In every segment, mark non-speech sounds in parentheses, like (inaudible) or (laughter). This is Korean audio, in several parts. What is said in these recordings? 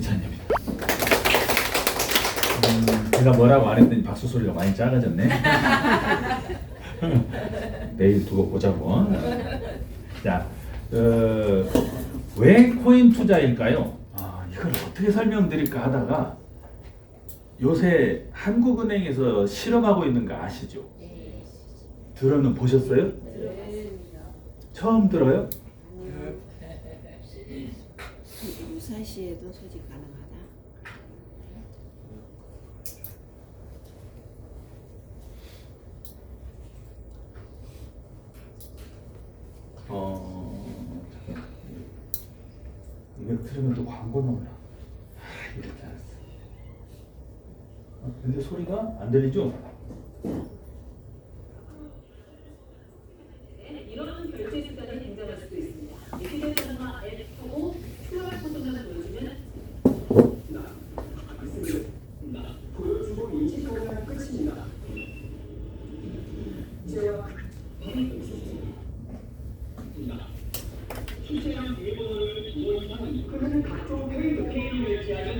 괜찮습니다. 음, 제가 뭐라고 안 했더니 박수 소리가 많이 작아졌네. (laughs) 내일 두고 보자고. 자, 어, 왜 코인 투자일까요? 아, 이걸 어떻게 설명드릴까 하다가 요새 한국은행에서 실험하고 있는 거 아시죠? 들어는 보셨어요? 처음 들어요? 유사시에도 소집 가능하다. 어. 이거 들으면 또 광고 나오나? 아, 줄 알았어. 어, 근데 소리가 안 들리죠? 이런 결제 습관을 인정할 수도 있습니다. 휴대전화 앱 켜고 스마트폰만 보여주면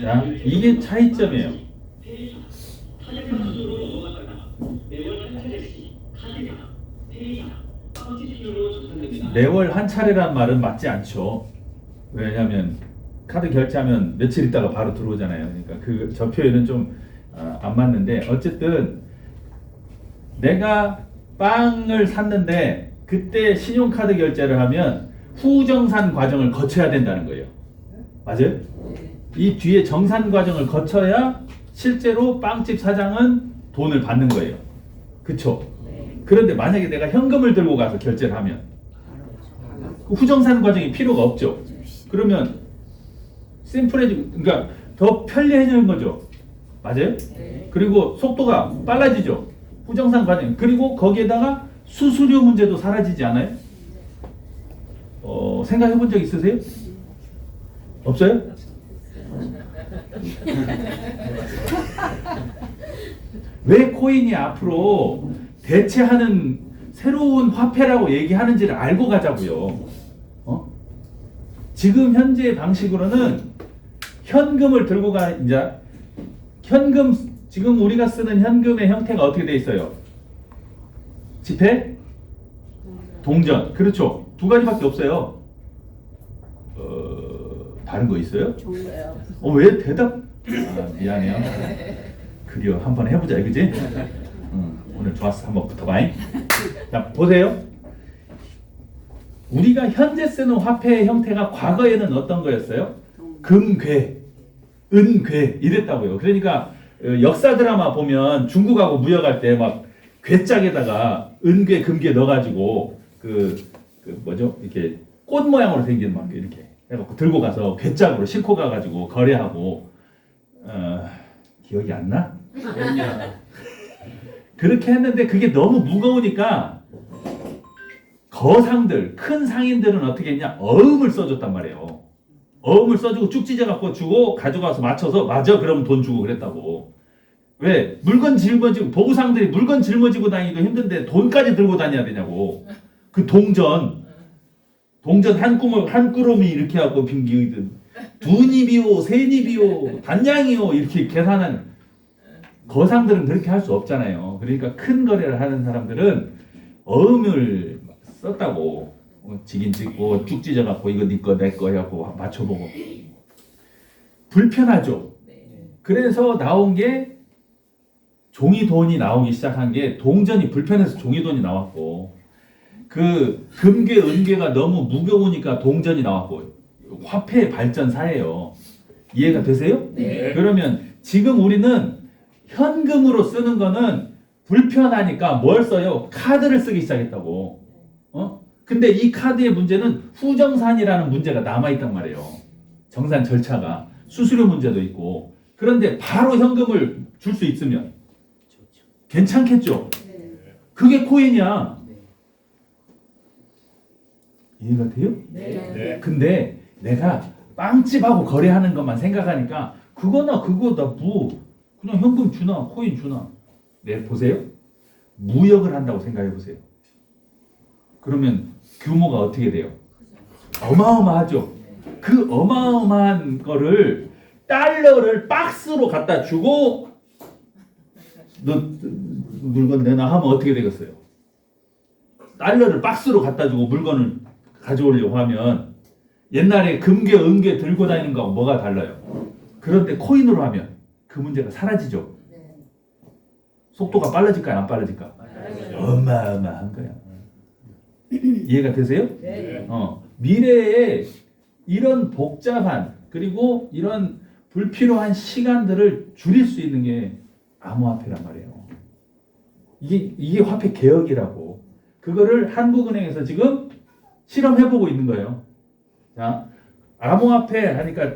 자, 이게 차이점이에요. 매월 한 차례란 말은 맞지 않죠. 왜냐하면 카드 결제하면 며칠 있다가 바로 들어오잖아요. 그러니까 그 저 표현은 좀안 맞는데 어쨌든 내가 빵을 샀는데 그때 신용카드 결제를 하면 후정산 과정을 거쳐야 된다는 거예요. 맞아요? 이 뒤에 정산 과정을 거쳐야 실제로 빵집 사장은 돈을 받는 거예요. 그쵸? 그런데 만약에 내가 현금을 들고 가서 결제를 하면 그 후정산 과정이 필요가 없죠. 그러면 심플해지고, 그러니까 더 편리해지는 거죠. 맞아요? 그리고 속도가 빨라지죠. 후정산 과정. 그리고 거기에다가 수수료 문제도 사라지지 않아요? 어, 생각해 본 적 있으세요? 없어요? (laughs) 왜 코인이 앞으로 대체하는 새로운 화폐라고 얘기하는지를 알고 가자고요. 어? 지금 현재 방식으로는 현금을 들고 가 이제 현금 지금 우리가 쓰는 현금의 형태가 어떻게 돼 있어요? 지폐, 동전. 그렇죠. 두 가지밖에 없어요. 어, 다른 거 있어요? 종로요. 어, 왜 대답? 아, 미안해요. 그려 한번 해보자, 그지? 응, 오늘 좋았어. 한번 붙어봐잉. 자, 보세요. 우리가 현재 쓰는 화폐의 형태가 과거에는 어떤 거였어요? 금괴, 은괴 이랬다고요. 그러니까 어, 역사 드라마 보면 중국하고 무역할 때 막 괴짝에다가 은괴, 금괴 넣어가지고 그, 그 뭐죠? 이렇게 꽃 모양으로 생긴 막 이렇게 해갖고 들고 가서 괴짝으로 싣고 가가지고 거래하고 어, 기억이 안 나? 그렇게 했는데 그게 너무 무거우니까 거상들, 큰 상인들은 어떻게 했냐? 어음을 써줬단 말이에요. 어음을 써주고 쭉 찢어 갖고 주고 가져가서 맞춰서 맞아 그러면 돈 주고 그랬다고. 왜 물건 짊어지고 보부상들이 물건 짊어지고 다니기도 힘든데 돈까지 들고 다녀야 되냐고. 그 동전, 동전 한 꾸물 한 꾸러미 이렇게 하고 빙기든 두 입이요, 세 입이요, 단양이요 이렇게 계산하는 거상들은 그렇게 할 수 없잖아요. 그러니까 큰 거래를 하는 사람들은 어음을 썼다고 어, 지긴 찍고 쭉 찢어갖고 이거 네거내거 해갖고 맞춰보고 불편하죠. 그래서 나온 게 종이 돈이 나오기 시작한 게 동전이 불편해서 종이 돈이 나왔고 그 금괴 은괴가 너무 무거우니까 동전이 나왔고 화폐 발전사예요. 이해가 되세요? 네. 그러면 지금 우리는 현금으로 쓰는 거는 불편하니까 뭘 써요? 카드를 쓰기 시작했다고. 어? 근데 이 카드의 문제는 후정산이라는 문제가 남아있단 말이에요. 정산 절차가. 수수료 문제도 있고. 그런데 바로 현금을 줄 수 있으면 괜찮겠죠? 그게 코인이야. 이해가 돼요? 네. 근데 내가 빵집하고 거래하는 것만 생각하니까 그거나 그거다 뭐 그냥 현금 주나 코인 주나. 네 보세요. 무역을 한다고 생각해 보세요. 그러면 규모가 어떻게 돼요? 어마어마하죠. 그 어마어마한 거를 달러를 박스로 갖다 주고 너 물건 내놔 하면 어떻게 되겠어요? 달러를 박스로 갖다 주고 물건을 가져오려고 하면 옛날에 금괴, 은괴 들고 다니는 거하고 뭐가 달라요? 그런데 코인으로 하면 그 문제가 사라지죠. 속도가 빨라질까요? 안 빨라질까? 어마어마한 거야. 이해가 되세요? 네. 어, 미래에 이런 복잡한 그리고 이런 불필요한 시간들을 줄일 수 있는 게 암호화폐란 말이에요. 이게 이게 화폐 개혁이라고. 그거를 한국은행에서 지금 실험해보고 있는 거예요. 자, 암호화폐 하니까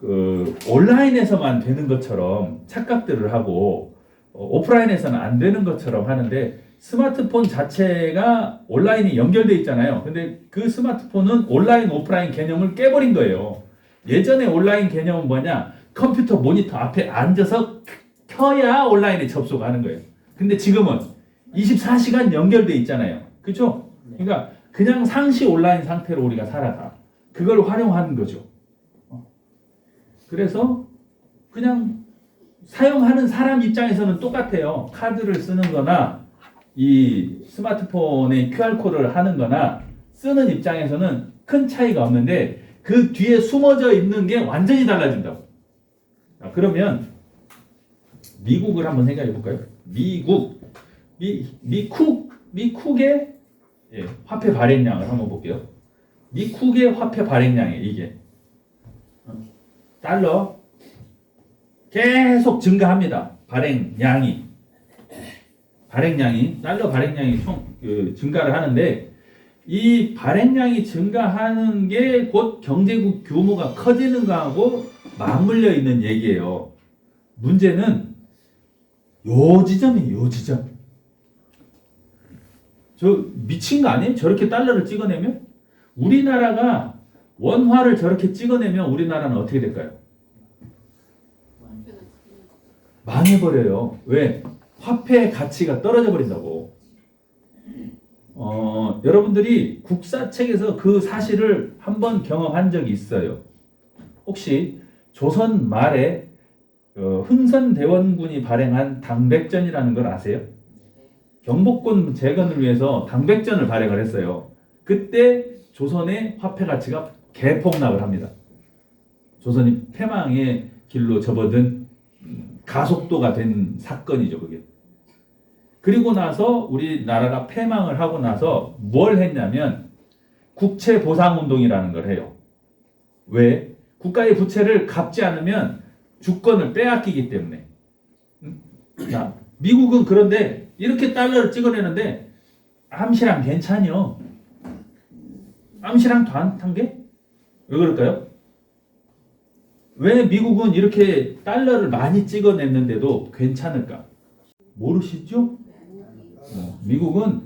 그 온라인에서만 되는 것처럼 착각들을 하고 어, 오프라인에서는 안 되는 것처럼 하는데 스마트폰 자체가 온라인이 연결돼 있잖아요. 근데 그 스마트폰은 온라인 오프라인 개념을 깨버린 거예요. 예전에 온라인 개념은 뭐냐? 컴퓨터 모니터 앞에 앉아서 켜야 온라인에 접속하는 거예요. 근데 지금은 24시간 연결돼 있잖아요. 그렇죠? 그러니까 그냥 상시 온라인 상태로 우리가 살아가. 그걸 활용하는 거죠. 어. 그래서 그냥 사용하는 사람 입장에서는 똑같아요. 카드를 쓰는 거나 이 스마트폰에 QR코드를 하는 거나 쓰는 입장에서는 큰 차이가 없는데 그 뒤에 숨어져 있는 게 완전히 달라진다고. 자, 그러면 미국을 한번 생각해 볼까요? 미국, 미, 미쿡, 미쿡의 예, 화폐 발행량을 한번 볼게요. 미쿡의 화폐 발행량이 이게 어, 달러 계속 증가합니다. 발행량이 발행량이 달러 발행량이 총 그, 증가를 하는데 이 발행량이 증가하는 게 곧 경제국 규모가 커지는 거하고 맞물려 있는 얘기예요. 문제는 요 지점이에요. 요 지점. 저 미친 거 아니에요? 저렇게 달러를 찍어내면 우리나라가 원화를 저렇게 찍어내면 우리나라는 어떻게 될까요? 망해버려요. 왜? 화폐 가치가 떨어져 버린다고. 어, 여러분들이 국사책에서 그 사실을 한번 경험한 적이 있어요. 혹시 조선 말에 어, 흥선대원군이 발행한 당백전이라는 걸 아세요? 경복군 재건을 위해서 당백전을 발행을 했어요. 그때 조선의 화폐 가치가 개폭락을 합니다. 조선이 패망의 길로 접어든 음, 가속도가 된 사건이죠, 그게. 그리고 나서 우리나라가 패망을 하고 나서 뭘 했냐면 국채 보상 운동이라는 걸 해요. 왜? 국가의 부채를 갚지 않으면 주권을 빼앗기기 때문에. 음? 자, 미국은 그런데 이렇게 달러를 찍어내는데 암시랑 괜찮요. 암시랑 더안탄 게? 왜 그럴까요? 왜 미국은 이렇게 달러를 많이 찍어냈는데도 괜찮을까? 모르시죠? 어, 미국은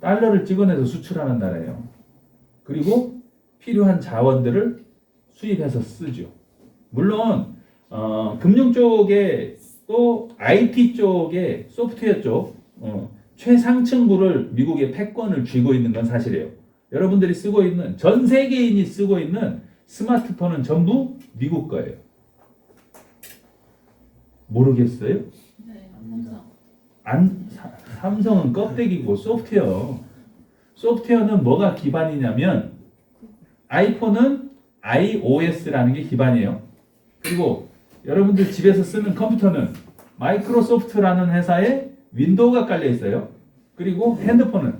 달러를 찍어내서 수출하는 나라예요. 그리고 필요한 자원들을 수입해서 쓰죠. 물론 어, 금융 쪽에 또 IT 쪽에 소프트웨어 쪽 어, 최상층부를 미국의 패권을 쥐고 있는 건 사실이에요. 여러분들이 쓰고 있는 전 세계인이 쓰고 있는 스마트폰은 전부 미국 거예요. 모르겠어요? 안 사- 삼성은 껍데기고 소프트웨어. 소프트웨어는 뭐가 기반이냐면 아이폰은 iOS라는 게 기반이에요. 그리고 여러분들 집에서 쓰는 컴퓨터는 마이크로소프트라는 회사에 윈도우가 깔려 있어요. 그리고 핸드폰은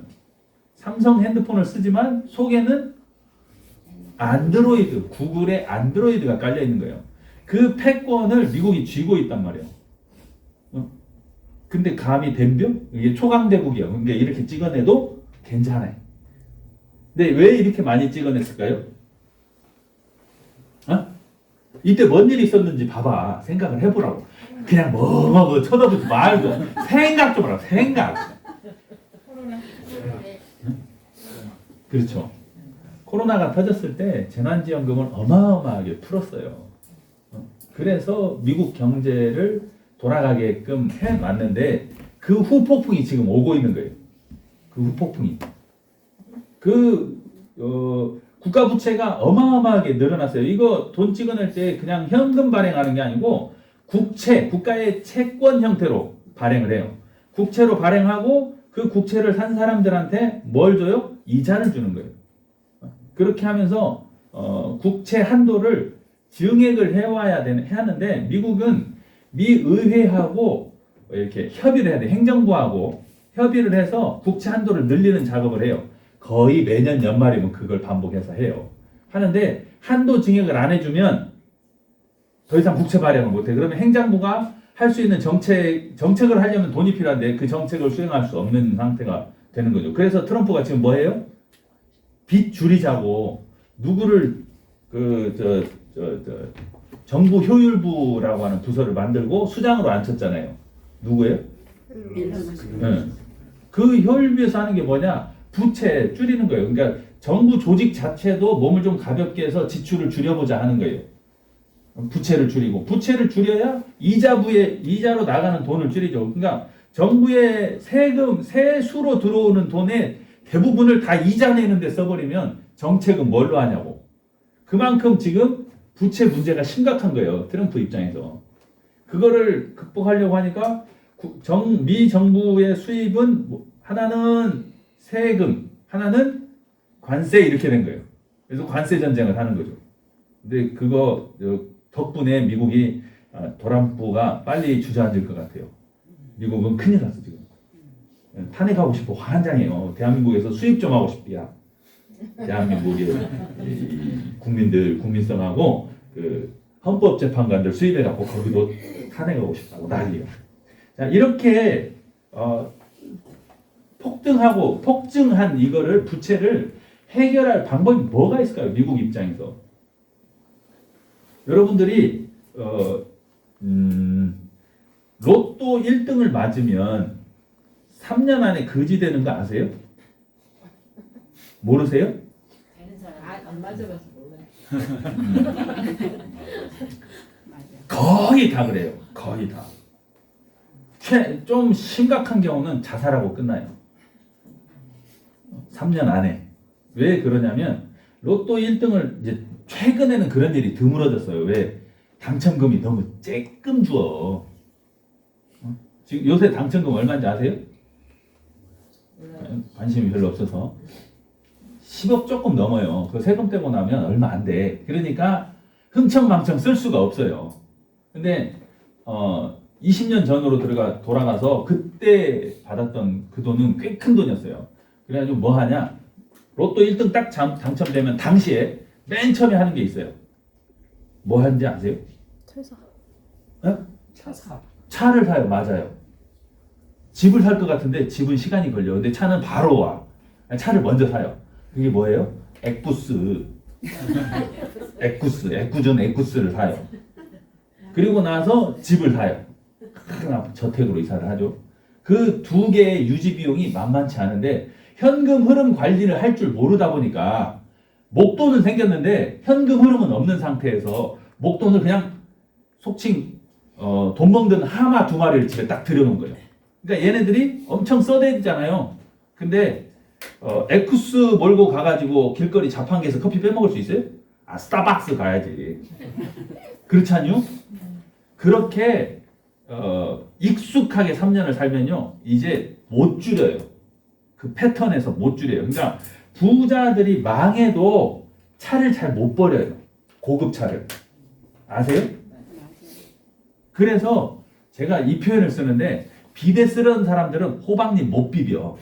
삼성 핸드폰을 쓰지만 속에는 안드로이드, 구글의 안드로이드가 깔려 있는 거예요. 그 패권을 미국이 쥐고 있단 말이에요. 어? 근데 감히 댐벼? 이게 초강대국이야. 그러니까 이렇게 찍어내도 괜찮아요. 근데 왜 이렇게 많이 찍어냈을까요? 어? 이때 뭔 일이 있었는지 봐봐. 생각을 해보라고. 그냥 뭐뭐 쳐다보지 말고 생각 좀 하라. 생각. 그렇죠. 코로나가 터졌을 때 재난지원금을 어마어마하게 풀었어요. 어? 그래서 미국 경제를 돌아가게끔 해놨는데 그 후폭풍이 지금 오고 있는 거예요. 그 후폭풍이. 그 어, 국가 부채가 어마어마하게 늘어났어요. 이거 돈 찍어낼 때 그냥 현금 발행하는 게 아니고 국채, 국가의 채권 형태로 발행을 해요. 국채로 발행하고 그 국채를 산 사람들한테 뭘 줘요? 이자를 주는 거예요. 그렇게 하면서 어, 국채 한도를 증액을 해와야 되는 해야 하는데 미국은 미 의회하고 이렇게 협의를 해야 돼. 행정부하고 협의를 해서 국채 한도를 늘리는 작업을 해요. 거의 매년 연말이면 그걸 반복해서 해요. 하는데 한도 증액을 안 해주면 더 이상 국채 발행을 못해. 그러면 행정부가 할 수 있는 정책 정책을 하려면 돈이 필요한데 그 정책을 수행할 수 없는 상태가 되는 거죠. 그래서 트럼프가 지금 뭐 해요? 빚 줄이자고 누구를 그 저 저 저 정부 효율부라고 하는 부서를 만들고 수장으로 앉혔잖아요. 누구예요? 네. 그 효율부에서 하는 게 뭐냐? 부채 줄이는 거예요. 그러니까 정부 조직 자체도 몸을 좀 가볍게 해서 지출을 줄여보자 하는 거예요. 부채를 줄이고 부채를 줄여야 이자부에 이자로 나가는 돈을 줄이죠. 그러니까 정부의 세금 세수로 들어오는 돈의 대부분을 다 이자 내는 데 써버리면 정책은 뭘로 하냐고. 그만큼 지금 부채 문제가 심각한 거예요. 트럼프 입장에서. 그거를 극복하려고 하니까 구- 정, 미 정부의 수입은 뭐 하나는 세금, 하나는 관세 이렇게 된 거예요. 그래서 관세 전쟁을 하는 거죠. 근데 그거 어, 덕분에 미국이 아, 도란부가 빨리 주저앉을 것 같아요. 미국은 큰일 났어 지금. 탄핵하고 싶어 환장해요. 대한민국에서 수입 좀 하고 싶디야. 대한민국의 이 국민들 국민성하고 그 헌법재판관들 수입해 갖고 거기도 탄핵하고 싶다고 난리야. 자 이렇게 어, 폭등하고 폭증한 이거를 부채를 해결할 방법이 뭐가 있을까요? 미국 입장에서 여러분들이 어, 음, 로또 1등을 맞으면 3년 안에 거지 되는 거 아세요? 모르세요? 되는 사람 아, 안 맞아봐서 몰라요. (laughs) 거의 다 그래요. 거의 다. 최, 좀 심각한 경우는 자살하고 끝나요. 3년 안에. 왜 그러냐면 로또 1등을 이제 최근에는 그런 일이 드물어졌어요. 왜? 당첨금이 너무 쬐끔 주어. 어? 지금 요새 당첨금 얼마인지 아세요? 관심이 별로 없어서 10억 조금 넘어요. 그 세금 떼고 나면 얼마 안 돼. 그러니까 흥청망청 쓸 수가 없어요. 근데 어 20년 전으로 들어가 돌아가서 그때 받았던 그 돈은 꽤 큰 돈이었어요. 그래가지고 뭐 하냐? 로또 1등 딱 장- 당첨되면 당시에 맨 처음에 하는 게 있어요. 뭐 하는지 아세요? 퇴사. 차사. 차를 사요. 맞아요. 집을 살 것 같은데 집은 시간이 걸려. 근데 차는 바로 와. 차를 먼저 사요. 그게 뭐예요? 액부스. (laughs) 액구스, 액구전 액구스를 사요. 그리고 나서 집을 사요. 큰 저택으로 이사를 하죠. 그 두 개의 유지 비용이 만만치 않은데 현금 흐름 관리를 할 줄 모르다 보니까 목돈은 생겼는데 현금 흐름은 없는 상태에서 목돈을 그냥 속칭 어, 돈 먹는 하마 두 마리를 집에 딱 들여놓은 거예요. 그러니까 얘네들이 엄청 써대잖아요. 근데 어, 에쿠스 몰고 가가지고 길거리 자판기에서 커피 빼먹을 수 있어요? 아 스타벅스 가야지. 그렇지 않요? 그렇게 어, 익숙하게 3년을 살면요 이제 못 줄여요. 그 패턴에서 못 줄여요. 그러니까 부자들이 망해도 차를 잘 못 버려요. 고급 차를 아세요? 그래서 제가 이 표현을 쓰는데 비대 쓰는 사람들은 호박잎 못 비벼. (laughs)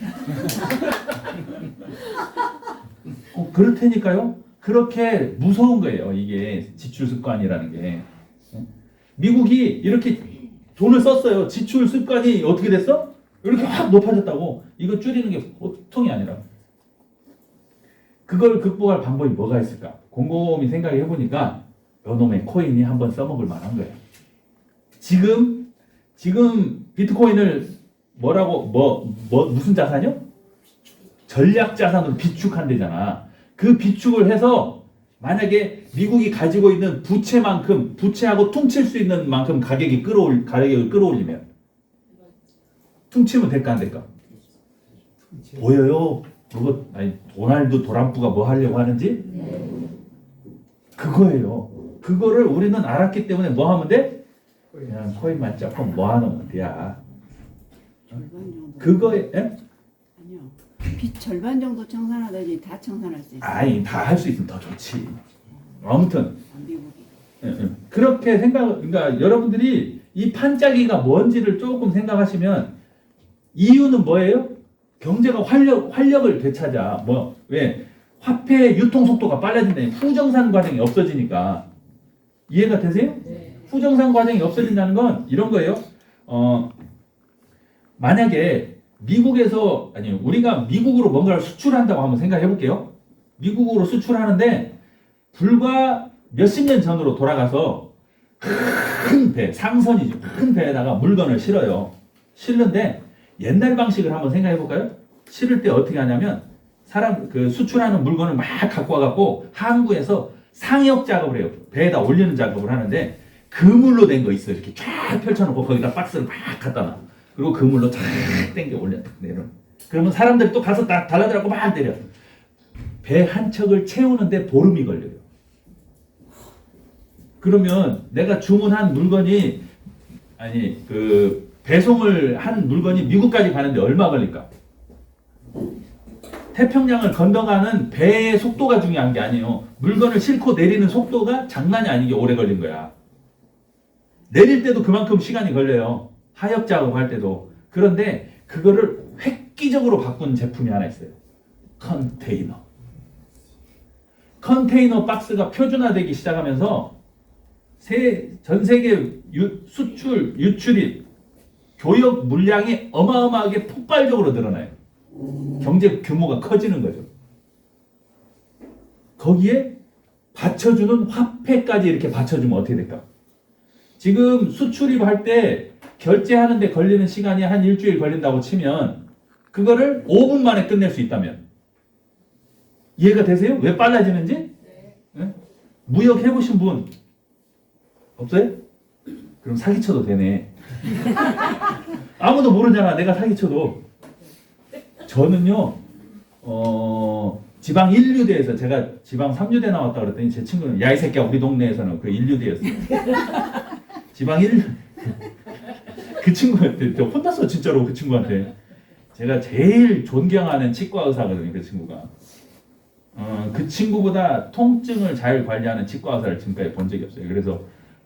어, 그렇다니까요. 그렇게 무서운 거예요. 이게 지출 습관이라는 게. 미국이 이렇게 돈을 썼어요. 지출 습관이 어떻게 됐어? 이렇게 확 높아졌다고. 이거 줄이는 게 보통이 아니라. 그걸 극복할 방법이 뭐가 있을까? 곰곰이 생각해 보니까 요놈의 코인이 한번 써먹을 만한 거예요. 지금 지금 비트코인을 뭐라고 뭐 뭐 무슨 자산이요? 전략 자산으로 비축한대잖아. 그 비축을 해서 만약에 미국이 가지고 있는 부채만큼 부채하고 퉁칠 수 있는 만큼 가격이 끌어올 가격을 끌어올리면 퉁치면 될까 안 될까? 보여요. 로봇 아니 도날드 도람프가 뭐 하려고 하는지 그거예요. 그거를 우리는 알았기 때문에 뭐 하면 돼? 그냥 코인만 조금 모아놓으면 돼야. 그거에 에? 아니요. 빚 절반 정도 청산하더니 다 청산할 수 있어요. 아니 다 할 수 있으면 더 좋지. 아무튼 미국이. 예, 예. 그렇게 생각, 그러니까 여러분들이 이 판짜기가 뭔지를 조금 생각하시면 이유는 뭐예요? 경제가 활력, 활력을 되찾아. 뭐, 왜? 화폐 유통 속도가 빨라진다니 후정산 과정이 없어지니까. 이해가 되세요? 네. 후정산 과정이 없어진다는 건 이런 거예요. 어, 만약에 미국에서, 아니, 우리가 미국으로 뭔가를 수출한다고 한번 생각해 볼게요. 미국으로 수출하는데, 불과 몇십 년 전으로 돌아가서 큰 배, 상선이죠. 큰 배에다가 물건을 실어요. 실는데 옛날 방식을 한번 생각해 볼까요? 실을 때 어떻게 하냐면 사람 그 수출하는 물건을 막 갖고 와갖고 항구에서 상역 작업을 해요. 배에다 올리는 작업을 하는데 그물로 된 거 있어요. 이렇게 쫙 펼쳐놓고 거기다 박스를 막 갖다 놔. 그리고 그물로 쫙 땡겨 올려 딱 내려. 그러면 사람들이 또 가서 딱 달라들고 막 내려. 배 한 척을 채우는데 보름이 걸려요. 그러면 내가 주문한 물건이 아니 그 배송을 한 물건이 미국까지 가는데 얼마 걸릴까? 태평양을 건너가는 배의 속도가 중요한 게 아니에요. 물건을 싣고 내리는 속도가 장난이 아니게 오래 걸린 거야. 내릴 때도 그만큼 시간이 걸려요. 하역 작업할 때도. 그런데 그거를 획기적으로 바꾼 제품이 하나 있어요. 컨테이너. 컨테이너 박스가 표준화되기 시작하면서 세, 전 세계 유- 수출, 유출입, 교역 물량이 어마어마하게 폭발적으로 늘어나요. 경제 규모가 커지는 거죠. 거기에 받쳐주는 화폐까지 이렇게 받쳐주면 어떻게 될까? 지금 수출입 할 때 결제하는데 걸리는 시간이 한 일주일 걸린다고 치면 그거를 5분 만에 끝낼 수 있다면 이해가 되세요? 왜 빨라지는지? 예? 무역 해보신 분 없어요? 그럼 사기쳐도 되네. (laughs) 아무도 모르잖아. 내가 사기쳐도. 저는요, 어, 지방 1류대에서 제가 지방 3류대 나왔다 그랬더니 제 친구는 야, 이 새끼야, 우리 동네에서는 그 1류대였어요. (laughs) 지방 1, (laughs) 그 친구한테, 저 혼났어, 진짜로 그 친구한테. 제가 제일 존경하는 치과 의사거든요, 그 친구가. 어, 그 친구보다 통증을 잘 관리하는 치과 의사를 지금까지 본 적이 없어요. 그래서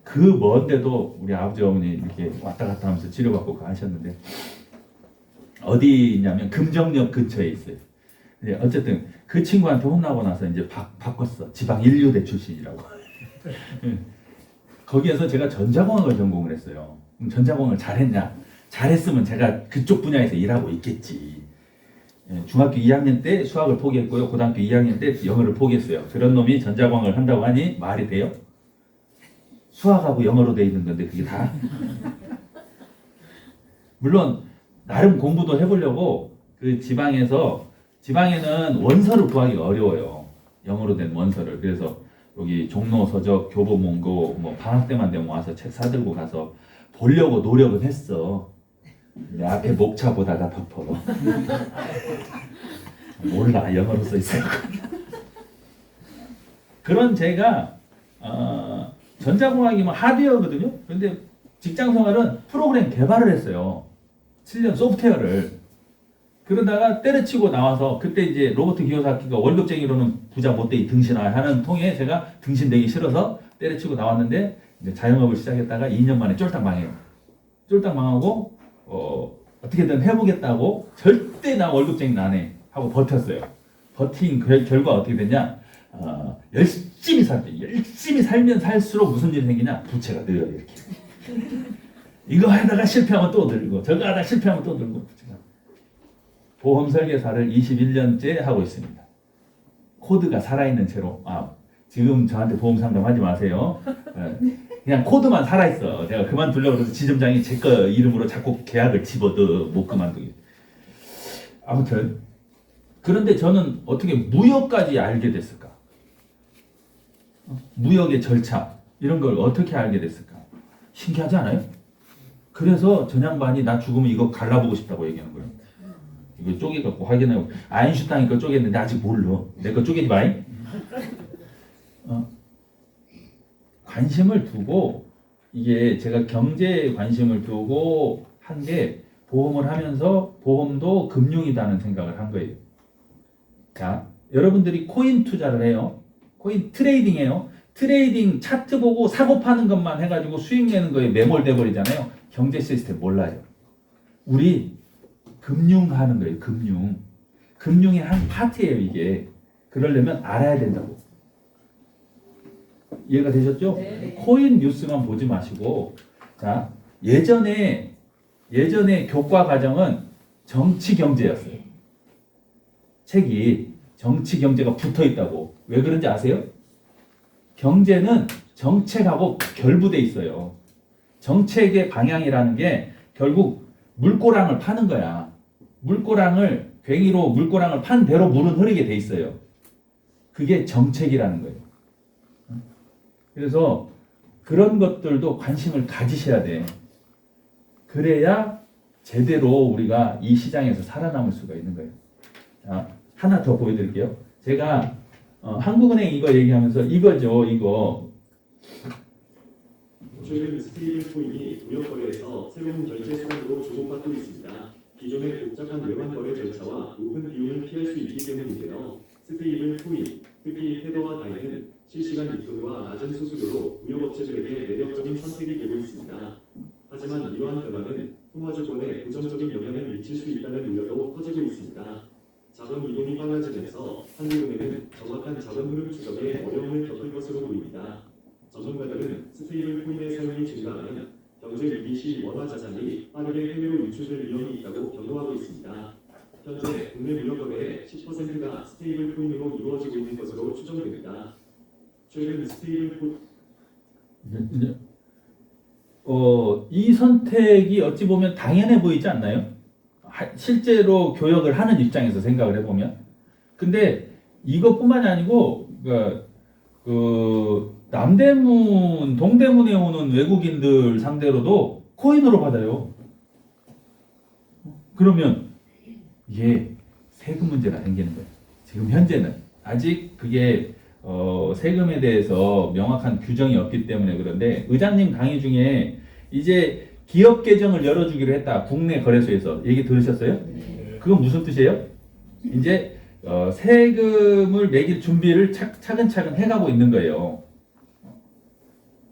그 먼데도 우리 아버지 어머니 이렇게 왔다 갔다 하면서 치료받고 가셨는데 어디 있냐면 금정역 근처에 있어요. 근데 어쨌든 그 친구한테 혼나고 나서 이제 바, 바꿨어. 지방 인류대 출신이라고. (laughs) 거기에서 제가 전자공학을 전공을 했어요. 전자공학을 잘했냐? 잘했으면 제가 그쪽 분야에서 일하고 있겠지. 예, 중학교 2학년 때 수학을 포기했고요. 고등학교 2학년 때 영어를 포기했어요. 그런 놈이 전자공학을 한다고 하니 말이 돼요? 수학하고 영어로 돼 있는 건데 그게 다? 물론 나름 공부도 해보려고 그 지방에서 지방에는 원서를 구하기가 어려워요. 영어로 된 원서를. 그래서 여기 종로 서적 교보문고 뭐 방학 때만 되면 와서 책 사들고 가서 보려고 노력은 했어. 근데 앞에 목차 보다가 덮어 (laughs) 몰라. 영어로 써 있어요 그런 제가 어, 전자공학이면 하드웨어거든요. 근데 직장 생활은 프로그램 개발을 했어요. 7년 소프트웨어를. 그러다가 때려치고 나와서 그때 이제 로버트 기요사키가 월급쟁이로는 부자 못되이 등신하야 하는 통에 제가 등신되기 싫어서 때려치고 나왔는데 이제 자영업을 시작했다가 2년 만에 쫄딱 망해요. 쫄딱 망하고 어, 어떻게든 해보겠다고 절대 나 월급쟁이 안해 하고 버텼어요. 버틴 결- 결과 어떻게 됐냐? 어, 열심히 살때 열심히 살면 살수록 무슨 일이 생기냐? 부채가 늘어요 이렇게. 이거 하다가 실패하면 또 늘고 저거 하다가 실패하면 또 늘고 부채가. 보험 설계사를 21년째 하고 있습니다. 코드가 살아있는 채로 아 지금 저한테 보험 상담하지 마세요. 예, 그냥 코드만 살아있어. 제가 그만두려고 그래서 지점장이 제 거 이름으로 자꾸 계약을 집어도 못 그만두게. 아무튼 그런데 저는 어떻게 무역까지 알게 됐을까? 어? 무역의 절차 이런 걸 어떻게 알게 됐을까? 신기하지 않아요? 그래서 전양반이 나 죽으면 이거 갈라보고 싶다고 얘기하는 거예요. 이거 쪼개갖고 확인하고 아인슈타인 거 쪼갰는데 아직 몰라. 내 거 쪼개지 마잉. 어. 관심을 두고 이게 제가 경제에 관심을 두고 한 게 보험을 하면서 보험도 금융이다는 생각을 한 거예요. 자, 여러분들이 코인 투자를 해요. 코인 트레이딩 해요. 트레이딩 차트 보고 사고 파는 것만 해가지고 수익 내는 거에 매몰돼 버리잖아요. 경제 시스템 몰라요. 우리 금융 하는 거예요. 금융. 금융의 한 파트예요. 이게. 그러려면 알아야 된다고. 이해가 되셨죠? 네. 코인 뉴스만 보지 마시고 자 예전에 예전에 교과 과정은 정치 경제였어요. 책이 정치 경제가 붙어 있다고 왜 그런지 아세요? 경제는 정책하고 결부돼 있어요. 정책의 방향이라는 게 결국 물고랑을 파는 거야. 물고랑을 괭이로 물고랑을 판 대로 물은 흐르게 돼 있어요. 그게 정책이라는 거예요. 그래서 그런 것들도 관심을 가지셔야 돼. 그래야 제대로 우리가 이 시장에서 살아남을 수가 있는 거예요. 자, 하나 더 보여드릴게요. 제가 어, 한국은행 이거 얘기하면서 이거죠, 이거. 최근 스테이블 코인이 무역 거래에서 새로운 결제 수단으로 주목받고 있습니다. 기존의 복잡한 외환 거래 절차와 높은 비용을 피할 수 있기 때문인데요. 스테이블 코인, 특히 테더와 다이는 실시간 입금과 낮은 수수료로 무역업체들에게 매력적인 선택이 되고 있습니다. 하지만 이러한 변화는 통화 조건에 부정적인 영향을 미칠 수 있다는 우려도 커지고 있습니다. 자본 이동이 빨라지면서 한국은행은 정확한 자본 흐름 추적에 어려움을 겪을 것으로 보입니다. 전문가들은 스테이블 코인의 사용이 증가하면 경제 위기 시 원화 자산이 빠르게 해외로 유출될 위험이 있다고 경고하고 있습니다. 현재 국내 무역 거래의 10%가 스테이블 코인으로 이루어지고 있는 것으로 추정됩니다. 최근 스테이블 코인 이제- 이제, 어, 이 선택이 어찌 보면 당연해 보이지 않나요? 하- 실제로 교역을 하는 입장에서 생각을 해보면. 근데 이것뿐만이 아니고, 그, 그 남대문, 동대문에 오는 외국인들 상대로도 코인으로 받아요. 그러면 이게 세금 문제가 생기는 거예요. 지금 현재는 아직 그게 어, 세금에 대해서 명확한 규정이 없기 때문에 그런데 의장님 강의 중에 이제 기업 계정을 열어주기로 했다 국내 거래소에서 얘기 들으셨어요? 그건 무슨 뜻이에요? 이제 어, 세금을 매길 준비를 차, 차근차근 해가고 있는 거예요.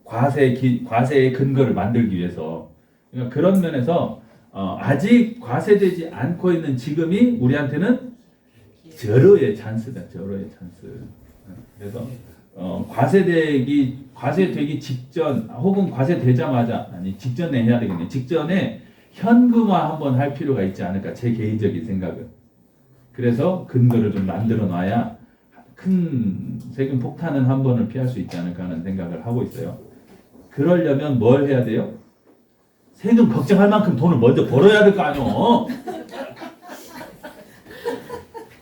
과세 기, 과세의 근거를 만들기 위해서 그러니까 그런 면에서 어, 아직 과세되지 않고 있는 지금이 우리한테는 절호의 찬스다. 절호의 찬스. 그래서 어, 과세되기 과세되기 직전 혹은 과세되자마자 아니 직전에 해야 되겠네. 직전에 현금화 한번 할 필요가 있지 않을까 제 개인적인 생각은. 그래서 근거를 좀 만들어 놔야 큰 세금 폭탄은 한 번을 피할 수 있지 않을까 하는 생각을 하고 있어요. 그러려면 뭘 해야 돼요? 세금 걱정할 만큼 돈을 먼저 벌어야 될 거 아니요.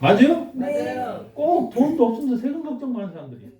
맞아요? 맞아요. 꼭 돈도 없으면서 세금 걱정만 하는 사람들이.